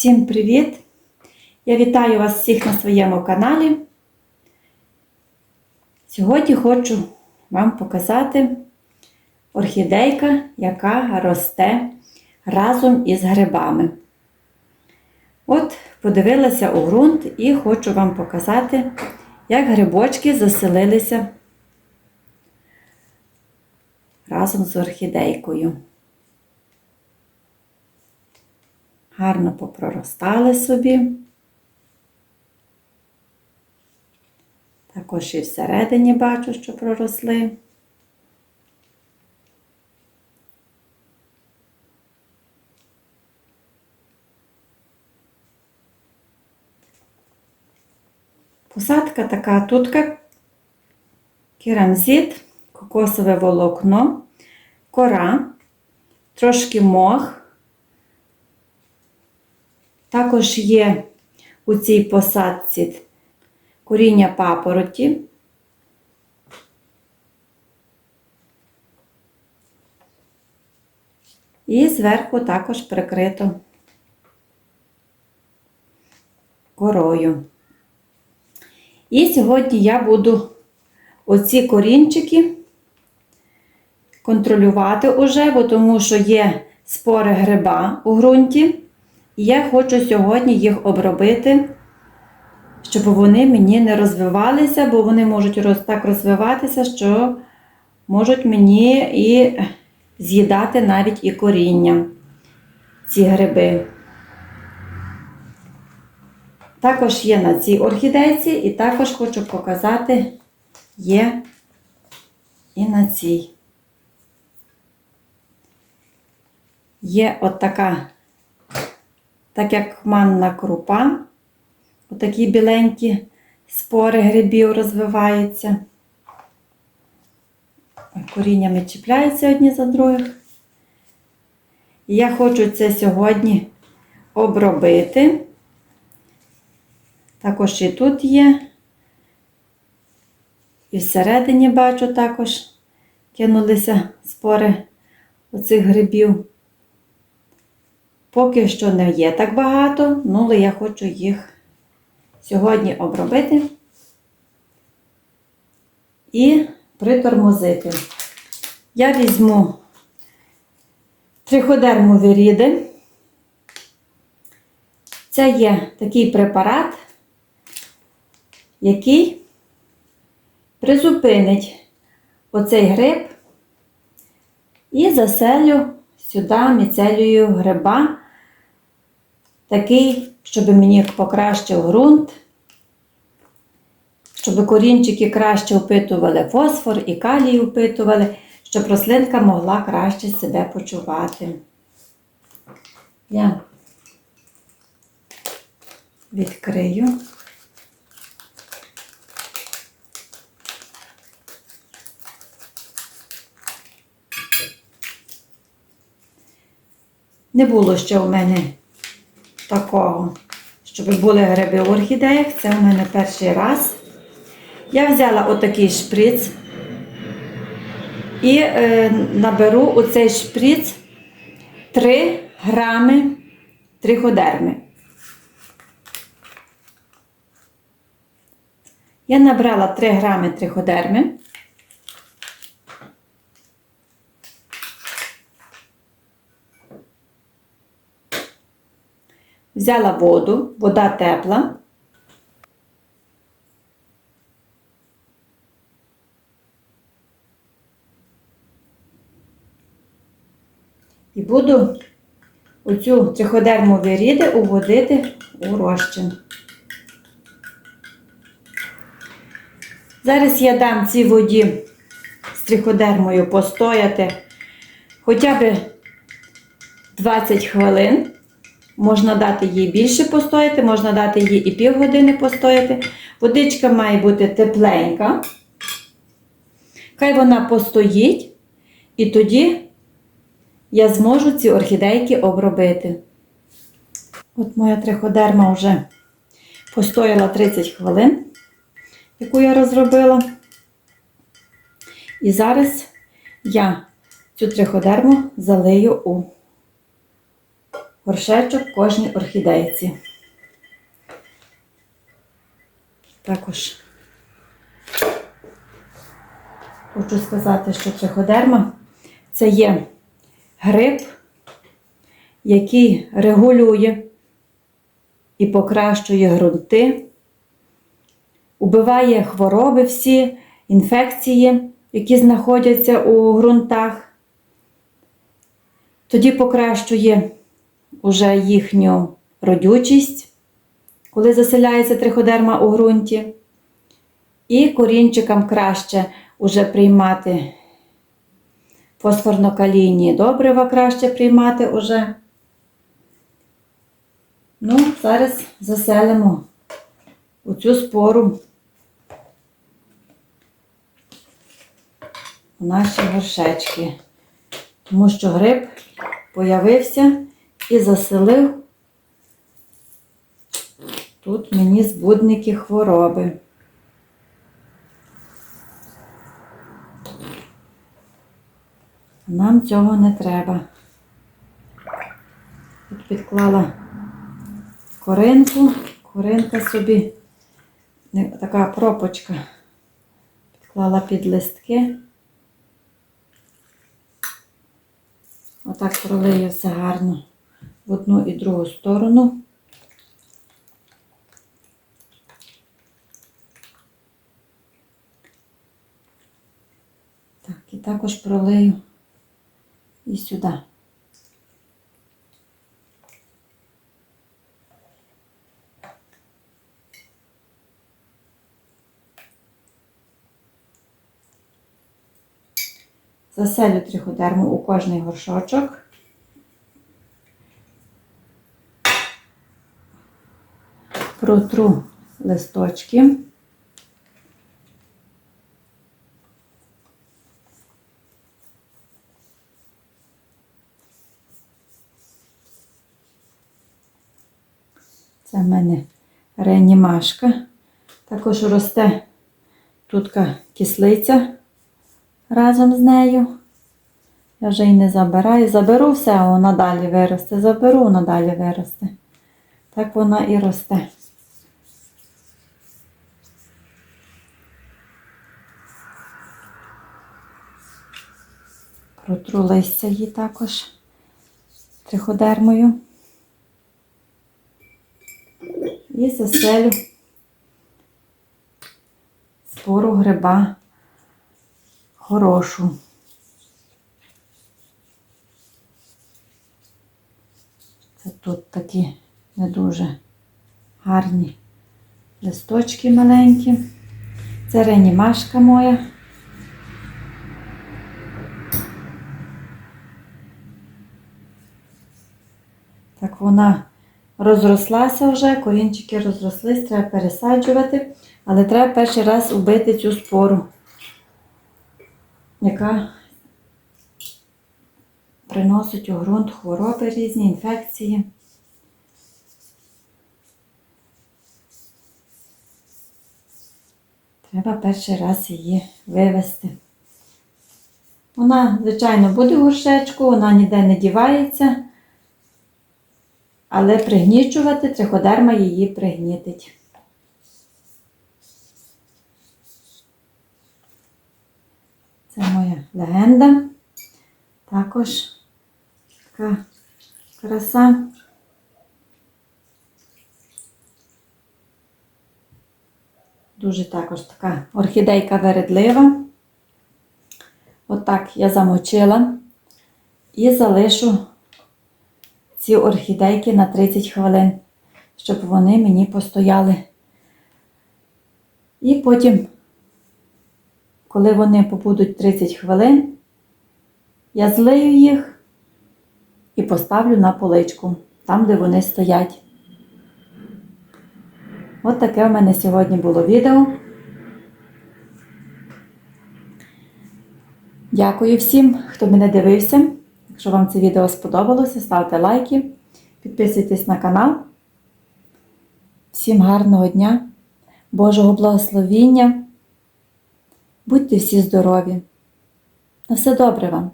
Всім привіт! Я вітаю вас всіх на своєму каналі. Сьогодні хочу вам показати орхідейка, яка росте разом із грибами. От, подивилася у ґрунт і хочу вам показати, як грибочки заселилися разом з орхідейкою. Гарно попроростали собі. Також і всередині бачу, що проросли. Посадка така тутка, керамзит, кокосове волокно, кора, трошки мох. Також є у цій посадці коріння папороті. І зверху також прикрито корою. І сьогодні я буду оці корінчики контролювати уже, бо тому що є спори гриба у ґрунті. І я хочу сьогодні їх обробити, щоб вони мені не розвивалися, бо вони можуть так розвиватися, що можуть мені і з'їдати навіть і коріння ці гриби. Також є на цій орхідейці, і також хочу показати є і на цій. Є от така так як манна крупа, отакі біленькі спори грибів розвиваються. Коріннями чіпляються одні за других. І я хочу це сьогодні обробити. Також і тут є. І всередині бачу також кинулися спори оцих грибів. Поки що не є так багато, ну, але я хочу їх сьогодні обробити і притормозити. Я візьму триходерму віріди. Це є такий препарат, який призупинить оцей гриб і заселю сюди міцелію гриба такий, щоб мені покращив ґрунт, щоб корінчики краще впитували фосфор і калій впитували, щоб рослинка могла краще себе почувати. Я відкрию. Не було ще у мене такого, щоб були гриби в орхідеях. Це у мене перший раз. Я взяла отакий шприц і е, наберу у цей шприц 3 грами триходерми. Я набрала 3 грами триходерми. Взяла воду, вода тепла. І буду оцю триходерму віріди уводити у розчин. Зараз я дам цій воді з триходермою постояти хоча б 20 хвилин. Можна дати їй більше постояти, можна дати їй і півгодини постояти. Водичка має бути тепленька. Хай вона постоїть, і тоді я зможу ці орхідейки обробити. От моя триходерма вже постояла 30 хвилин, яку я розробила. І зараз я цю триходерму залию у горшечок кожній орхідейці. Також хочу сказати, що триходерма це є гриб, який регулює і покращує ґрунти, убиває хвороби всі, інфекції, які знаходяться у ґрунтах. Тоді покращує уже їхню родючість, коли заселяється триходерма у ґрунті. І корінчикам краще уже приймати фосфорно-калійні добрива краще приймати уже. Ну, зараз заселимо у цю спору у наші горшечки. Тому що гриб появився і заселив тут мені збудники хвороби. Нам цього не треба. Тут підклала коринку, коринка собі, така пропочка. Підклала під листки. Отак пролию все гарно в одну і другу сторону. Так, і також пролию і сюди. Заселю триходерму у кожний горшочок. Протру листочки. Це в мене реанімашка. Також росте тут кислиця разом з нею. Я вже її не забираю. Заберу все, вона далі виросте. Заберу, вона далі виросте. Так вона і росте. Протру листя її також триходермою. І заселю спору гриба хорошу. Це тут такі не дуже гарні листочки маленькі. Це реанімашка моя. Так вона розрослася вже, корінчики розрослись, треба пересаджувати, але треба перший раз убити цю спору, яка приносить у ґрунт хвороби різні, інфекції. Треба перший раз її вивести. Вона, звичайно, буде в горшечку, вона ніде не дівається. Але пригнічувати триходерма її пригнітить. Це моя легенда. Також така краса. Дуже також така орхідейка вередлива. Отак я замочила і залишу ці орхідейки на 30 хвилин, щоб вони мені постояли. І потім, коли вони побудуть 30 хвилин, я злию їх і поставлю на поличку, там, де вони стоять. От таке в мене сьогодні було відео. Дякую всім, хто мене дивився. Якщо вам це відео сподобалося, ставте лайки, підписуйтесь на канал. Всім гарного дня, Божого благословіння. Будьте всі здорові. На все добре вам!